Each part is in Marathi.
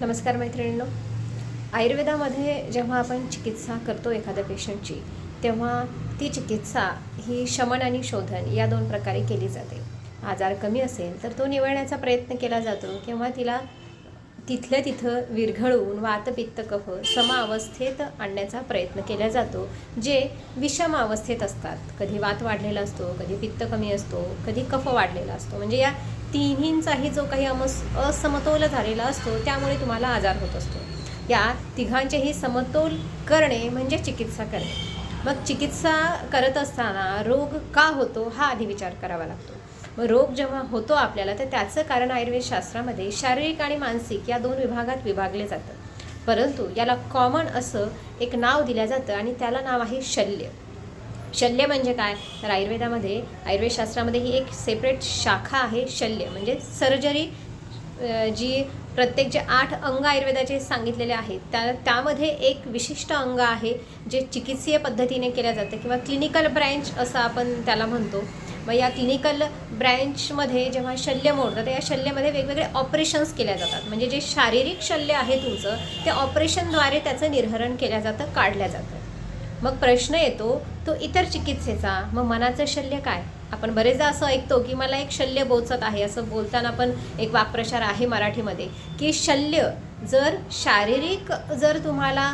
नमस्कार मैत्रिणींनो. आयुर्वेदामध्ये जेव्हा आपण चिकित्सा करतो एखाद्या पेशंटची तेव्हा ती चिकित्सा ही शमन आणि शोधन या दोन प्रकारे केली जाते. आजार कमी असेल तर तो निवळण्याचा प्रयत्न केला जातो किंवा तिला तिथल्या तिथं विरघळवून वातपित्त कफ समावस्थेत आणण्याचा प्रयत्न केला जातो जे विषम अवस्थेत असतात. कधी वात वाढलेला असतो कधी पित्त कमी असतो कधी कफ वाढलेला असतो. म्हणजे या तिन्हींचाही जो काही अमस असमतोल झालेला असतो त्यामुळे तुम्हाला आजार होत असतो. या तिघांचेही समतोल करणे म्हणजे चिकित्सा करणे. मग चिकित्सा करत असताना रोग का होतो हा आधी विचार करावा लागतो. मग रोग जेव्हा होतो आपल्याला तर त्याचं कारण आयुर्वेद शास्त्रामध्ये शारीरिक आणि मानसिक या दोन विभागात विभागले जातं. परंतु याला कॉमन असं एक नाव दिलं जातं आणि त्याला नाव आहे शल्य. शल्य म्हणजे काय? तर आयुर्वेदामध्ये आयुर्वेद शास्त्रामध्ये ही एक सेपरेट शाखा आहे शल्य. म्हणजे सर्जरी जी प्रत्येक जे आठ अंग आयुर्वेदाचे सांगितलेले आहेत त्या त्यामध्ये एक विशिष्ट अंग आहे जे चिकित्सीय पद्धतीने केलं जातं किंवा क्लिनिकल ब्रँच असं आपण त्याला म्हणतो. मग या क्लिनिकल ब्रँचमध्ये जेव्हा शल्य मोडतं तर या शल्यमध्ये वेगवेगळे ऑपरेशन्स केल्या जातात. म्हणजे जे शारीरिक शल्य आहे तुमचं ते ऑपरेशनद्वारे त्याचं निर्हरण केलं जातं काढलं जातं. मग प्रश्न येतो तो इतर चिकित्सेचा मग मनाचं शल्य काय? आपण बरेचदा असं ऐकतो की मला एक शल्य बोचत आहे असं बोलताना पण एक वाक्प्रचार आहे मराठीमध्ये की शल्य जर शारीरिक जर तुम्हाला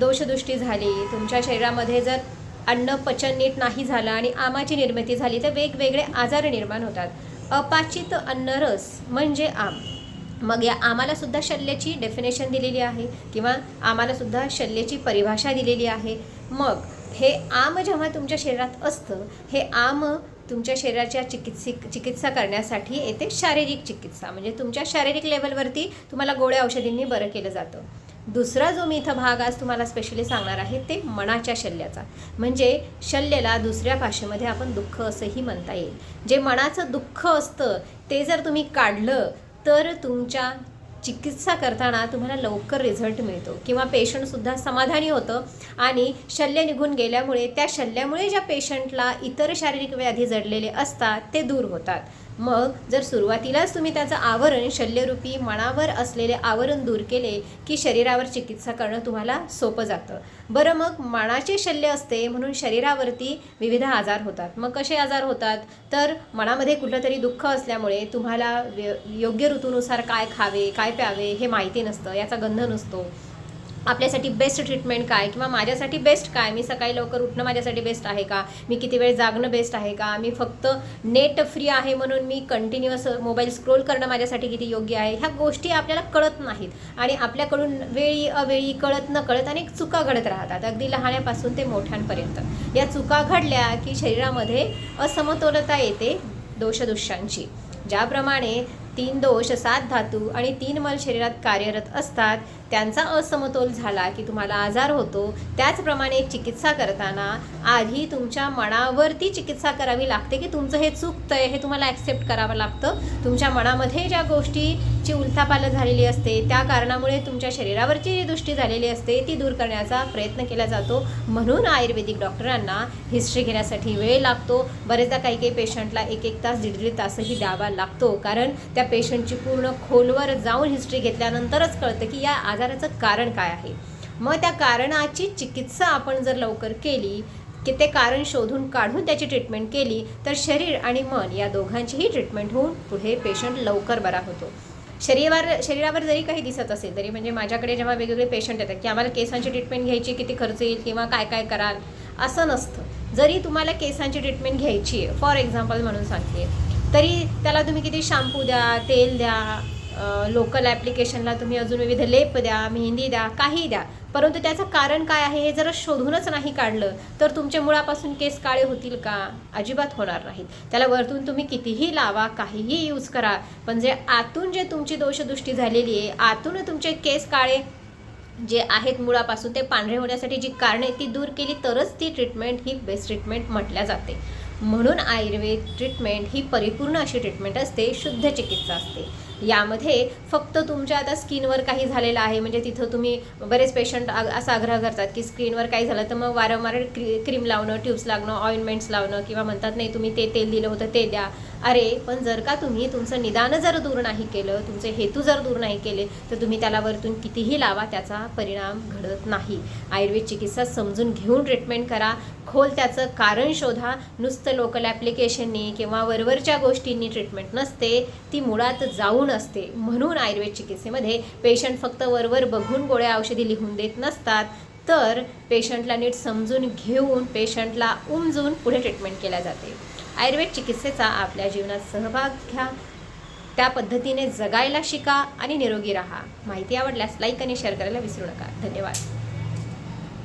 दोषदृष्टी झाली तुमच्या शरीरामध्ये जर अन्न पचन नीट नाही झालं आणि आमाची निर्मिती झाली तर वेगवेगळे आजार निर्माण होतात. अपाचित अन्नरस म्हणजे आम. मग या आम्हाला सुद्धा शल्याची डेफिनेशन दिलेली आहे किंवा आम्हाला सुद्धा शल्याची परिभाषा दिलेली आहे. मग हे आम जेव्हा तुमच्या शरीरात असतं हे आम तुमच्या शरीराच्या चिकित्सिक चिकित्सा करण्यासाठी येते शारीरिक चिकित्सा. म्हणजे तुमच्या शारीरिक लेवलवरती तुम्हाला गोळ्या औषधींनी बरं केलं जातं. दुसरा जो मी इथं भाग आज तुम्हाला स्पेशली सांगणार आहे ते मनाच्या शल्याचा म्हणजे शल्यला दुसऱ्या भाषेमध्ये आपण दुःख असंही म्हणता येईल. जे मनाचं दुःख असतं ते जर तुम्ही काढलं तर तुमच्या चिकित्सा करताना तुम्हाला लवकर रिझल्ट मिळतो. किंवा पेशंटसुद्धा समाधानी होतं आणि शल्य निघून गेल्यामुळे त्या शल्यामुळे ज्या पेशंटला इतर शारीरिक व्याधी जडलेले असतात ते दूर होतात. मग जर सुरुवातीलाच तुम्ही त्याचं आवरण शल्यरूपी मनावर असलेले आवरण दूर केले की शरीरावर चिकित्सा करणं तुम्हाला सोपं जातं. बरं मग मनाचे शल्य असते म्हणून शरीरावरती विविध आजार होतात. मग कसे आजार होतात? तर मनामध्ये कुठलं तरी दुःख असल्यामुळे तुम्हाला व्य- योग्य ऋतूनुसार काय खावे काय प्यावे हे माहिती नसतं याचा गंध नसतो. आपल्यासाठी बेस्ट ट्रीटमेंट काय किंवा माझ्यासाठी बेस्ट काय? मी सकाळी लवकर उठणं माझ्यासाठी बेस्ट आहे का? मी किती वेळ जागणं बेस्ट आहे का? मी फक्त नेट फ्री आहे म्हणून मी कंटिन्युअस मोबाईल स्क्रोल करणं माझ्यासाठी किती योग्य आहे? ह्या गोष्टी आपल्याला कळत नाहीत. आणि आपल्याकडून वेळी अवेळी कळत न कळत अनेक चुका घडत राहतात. अगदी लहाण्यापासून ते मोठ्यांपर्यंत. या चुका घडल्या की शरीरामध्ये असमतोलता येते दोषदुष्यांची ज्याप्रमाणे तीन दोष सात धातू आणि तीन मल शरीरात कार्यरत असतात. त्यांचा असमतोल झाला की तुम्हाला आजार होतो. त्याचप्रमाणे चिकित्सा करताना आधी तुमच्या मनावरती चिकित्सा करावी लागते की तुमचं हे चुकतंय हे तुम्हाला ॲक्सेप्ट करावं लागतं. तुमच्या मनामध्ये ज्या गोष्टी जी उलथापालथ झालेली असते. त्या कारणामुळे तुमच्या शरीरावरची जी दृष्टी झालेली असते ती दूर करण्याचा प्रयत्न केला जातो. म्हणून आयुर्वेदिक डॉक्टरांना हिस्ट्री घेण्यासाठी वेळ लागतो. बरेचदा काही काही पेशंटला एक एक तास दीड दीड तासही द्यावा लागतो. कारण त्या पेशंटची पूर्ण खोलवर जाऊन हिस्ट्री घेतल्यानंतरच कळतं की या आजाराचं कारण काय आहे. मग त्या कारणाची चिकित्सा आपण जर लवकर केली की ते कारण शोधून काढून त्याची ट्रीटमेंट केली तर शरीर आणि मन या दोघांचीही ट्रीटमेंट होऊन पुढे पेशंट लवकर बरा होतो. शरीरावर शरीरावर जरी काही दिसत असेल तरी म्हणजे माझ्याकडे जेव्हा वेगवेगळे पेशंट येतात की आम्हाला केसांची ट्रीटमेंट घ्यायची किती खर्च येईल किंवा काय काय कराल असं नसतं. जरी तुम्हाला केसांची ट्रीटमेंट घ्यायची आहे फॉर एक्झाम्पल म्हणून सांगते तरी त्याला तुम्ही किती शॅम्पू द्या तेल द्या लोकल ॲप्लिकेशनला तुम्ही अजून विविध लेप द्या मेहंदी द्या काही द्या. परंतु त्याचं कारण काय आहे हे जर शोधूनच नाही काढलं तर तुमच्या मुळापासून केस काळे होतील का? अजिबात होणार नाहीत. त्याला वरतून तुम्ही कितीही लावा काहीही यूज करा पण जे आतून जे तुमची दोषदृष्टी झालेली आहे आतून तुमचे केस काळे जे आहेत मुळापासून ते पांढरे होण्यासाठी जी कारणे ती दूर केली तरच ती ट्रीटमेंट ही बेस्ट ट्रीटमेंट म्हटल्या जाते. म्हणून आयुर्वेद ट्रीटमेंट ही परिपूर्ण अशी ट्रीटमेंट असते शुद्ध चिकित्सा असते. यामध्ये फक्त तुमच्या आता स्किनवर काही झालेलं आहे म्हणजे तिथं तुम्ही बरेच पेशंट असा आग्रह करतात की स्किनवर काही झालं तर मग वारंवार क्री क्रीम लावणं ट्यूब्स लागणं ऑइंटमेंट्स लावणं किंवा म्हणतात नाही तुम्ही ते तेल दिलं होतं ते द्या. अरे पण जर का तुम्ही तुमचं निदान जर दूर नाही केलं तुमचे हेतू जर दूर नाही केले तर तुम्ही त्याला वरतून कितीही लावा त्याचा परिणाम घडत नाही. आयुर्वेद चिकित्सा समजून घेऊन ट्रीटमेंट करा. खोल त्याचं कारण शोधा. नुसतं लोकल ॲप्लिकेशननी किंवा वरवरच्या गोष्टींनी ट्रीटमेंट नसते. ती मुळात जाऊन असते. म्हणून आयुर्वेद चिकित्सेमध्ये पेशंट फक्त वरवर बघून गोळ्या औषधी लिहून देत नसतात. तर पेशंटला नीट समजून घेऊन पेशंटला उमजून पुढे ट्रीटमेंट केल्या जाते. आयुर्वेद चिकित्सेचा आपल्या जीवनात सहभाग घ्या. त्या पद्धतीने जगायला शिका आणि निरोगी राहा. माहिती आवडल्यास लाईक आणि शेअर करायला विसरू नका. धन्यवाद.